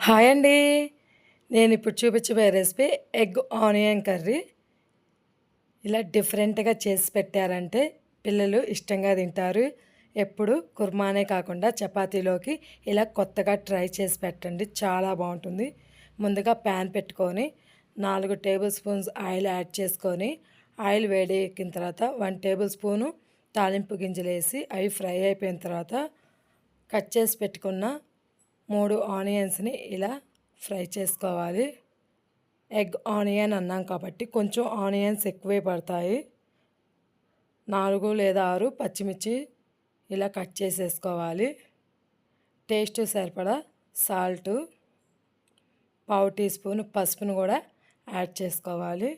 Hi అండి. నేను ఇప్పుడు చూపించబోయే రెసిపీ ఎగ్ ఆనియన్ కర్రీ ఇలా డిఫరెంట్గా చేసి పెట్టారంటే పిల్లలు ఇష్టంగా తింటారు. ఎప్పుడు కుర్మానే కాకుండా చపాతీలోకి ఇలా కొత్తగా ట్రై చేసి పెట్టండి. చాలా బాగుంటుంది. ముందుగా ప్యాన్ పెట్టుకొని నాలుగు టేబుల్ స్పూన్స్ ఆయిల్ యాడ్ చేసుకొని ఆయిల్ వేడి ఎక్కిన తర్వాత వన్ టేబుల్ స్పూను తాలింపు గింజలు వేసి అవి ఫ్రై అయిపోయిన తర్వాత కట్ చేసి పెట్టుకున్న మూడు ఆనియన్స్ని ఇలా ఫ్రై చేసుకోవాలి. ఎగ్ ఆనియన్ అన్నాం కాబట్టి కొంచెం ఆనియన్స్ ఎక్కువే పడతాయి. నాలుగు లేదా ఆరు పచ్చిమిర్చి ఇలా కట్ చేసేసుకోవాలి. టేస్ట్ సరిపడా సాల్ట్ పావు టీ స్పూన్ పసుపును కూడా యాడ్ చేసుకోవాలి.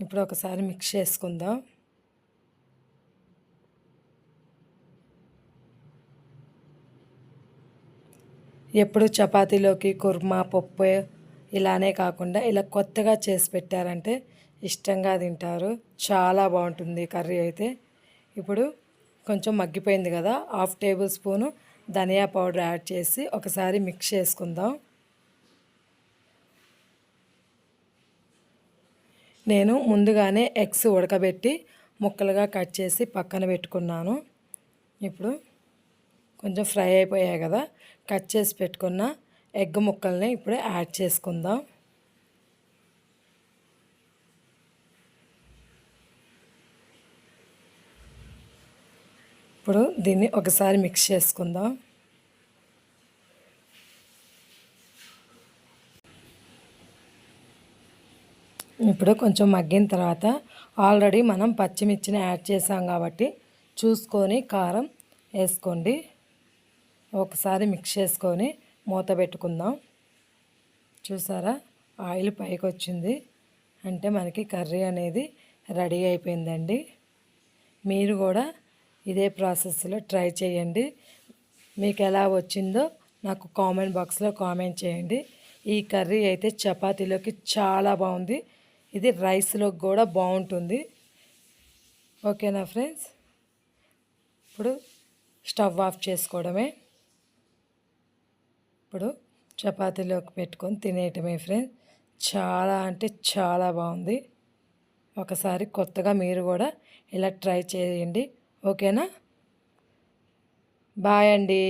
ఇప్పుడు ఒకసారి మిక్స్ చేసుకుందాం. ఎప్పుడు చపాతీలోకి కుర్మా పప్పు ఇలానే కాకుండా ఇలా కొత్తగా చేసి పెట్టారంటే ఇష్టంగా తింటారు. చాలా బాగుంటుంది కర్రీ అయితే. ఇప్పుడు కొంచెం మగ్గిపోయింది కదా హాఫ్ టేబుల్ స్పూను ధనియా పౌడర్ యాడ్ చేసి ఒకసారి మిక్స్ చేసుకుందాం. నేను ముందుగానే ఎగ్స్ ఉడకబెట్టి ముక్కలుగా కట్ చేసి పక్కన పెట్టుకున్నాను. ఇప్పుడు కొంచెం ఫ్రై అయిపోయాయి కదా కట్ చేసి పెట్టుకున్న ఎగ్ ముక్కల్ని ఇప్పుడే యాడ్ చేసుకుందాం. ఇప్పుడు దీన్ని ఒకసారి మిక్స్ చేసుకుందాం. ఇప్పుడు కొంచెం మగ్గిన తర్వాత ఆల్రెడీ మనం పచ్చిమిర్చిని యాడ్ చేసాం కాబట్టి చూసుకొని కారం వేసుకోండి. ఒకసారి మిక్స్ చేసుకొని మూత పెట్టుకుందాం. చూసారా? ఆయిల్ పైకి వచ్చింది అంటే మనకి కర్రీ అనేది రెడీ అయిపోయిందండి. మీరు కూడా ఇదే ప్రాసెస్లో ట్రై చేయండి. మీకు ఎలా వచ్చిందో నాకు కామెంట్ బాక్స్లో కామెంట్ చేయండి. ఈ కర్రీ అయితే చపాతీలోకి చాలా బాగుంది. ఇది రైస్లో కూడా బాగుంటుంది. ఓకేనా ఫ్రెండ్స్? ఇప్పుడు స్టవ్ ఆఫ్ చేసుకోవడమే. ఇప్పుడు చపాతీలోకి పెట్టుకొని తినేయటమే ఫ్రెండ్స్ చాలా అంటే చాలా బాగుంది. ఒకసారి కొత్తగా మీరు కూడా ఇలా ట్రై చేయండి. ఓకేనా? బాయ్ అండి.